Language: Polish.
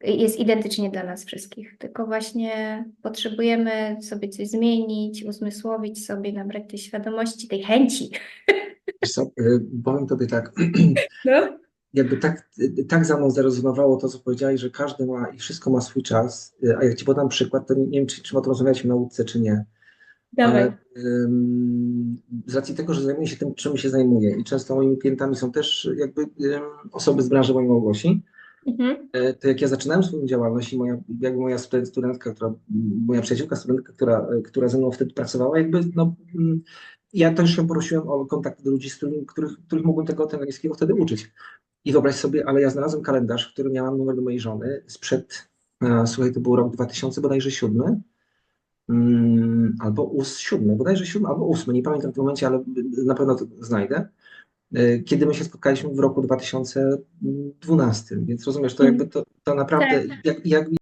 jest identycznie dla nas wszystkich, tylko właśnie potrzebujemy sobie coś zmienić, uzmysłowić sobie, nabrać tej świadomości, tej chęci. Co, y, powiem tobie tak, No. jakby tak, y, tak za mną zarezonowało to, co powiedziałeś, że każdy ma i wszystko ma swój czas, y, a jak ci podam przykład, to nie, nie wiem, czy trzeba o tym rozmawiać w nauce, czy nie, Dawaj. ale z racji tego, że zajmuję się tym, czym się zajmuję i często moimi klientami są też jakby osoby z branży mojej Małgosi, Mhm. E, to jak ja zaczynałem swoją działalność i moja, jakby moja studen- studentka, która, moja przyjaciółka, studentka, która, która ze mną wtedy pracowała, jakby no, mm, ja też się prosiłem o kontakt do ludzi, z którymi, których, których mogłem tego angielskiego wtedy uczyć. I wyobraź sobie, ale ja znalazłem kalendarz, w którym miałam numer do mojej żony sprzed, e, słuchaj, to był rok 2000, bodajże siódmy, mm, albo ós, siódmy, bodajże siódmy, albo ósmy, nie pamiętam w tym momencie, ale na pewno to znajdę e, kiedy my się spotkaliśmy w roku 2012. Więc rozumiesz, to Mhm. jakby to, to naprawdę, Tak. jak, jak